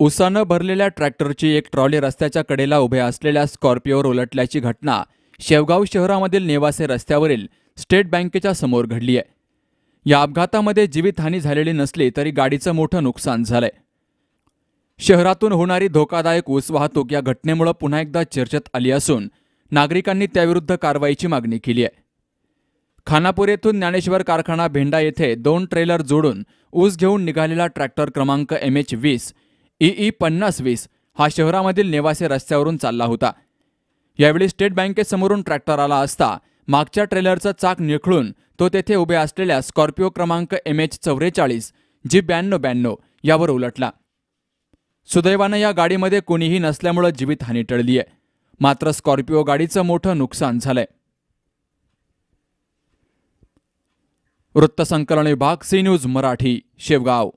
उसानं भरलेल्या ट्रॅक्टरची एक ट्रॉली रस्त्याच्या कडेला उभ्या असलेल्या स्कॉर्पिओवर उलटल्याची घटना शेवगाव शहरामधील नेवासे रस्त्यावरील स्टेट बँकेच्या समोर घडली आहे. या अपघातामध्ये जीवितहानी झालेली नसली तरी गाडीचं मोठं नुकसान झालंय. शहरातून होणारी धोकादायक ऊस वाहतूक या घटनेमुळे पुन्हा एकदा चर्चेत आली असून नागरिकांनी त्याविरुद्ध कारवाईची मागणी केली आहे. खानापूर येथून ज्ञानेश्वर कारखाना भेंडा येथे दोन ट्रेलर जोडून ऊस घेऊन निघालेला ट्रॅक्टर क्रमांक एम एच वीस ई पन्नास वीस हा शहरामधील नेवासे रस्त्यावरून चालला होता. यावेळी स्टेट बँकेसमोरून ट्रॅक्टर आला असता मागच्या ट्रेलरचा चाक निखळून तो तेथे उभे असलेल्या स्कॉर्पिओ क्रमांक एम एच चौवेचाळीस जी ब्याण्णव ब्याण्णव यावर उलटला. सुदैवानं या गाडीमध्ये कोणीही नसल्यामुळं जीवितहानी टळली आहे. मात्र स्कॉर्पिओ गाडीचं मोठं नुकसान झालंय. वृत्तसंकलन विभाग सी न्यूज मराठी शेवगाव.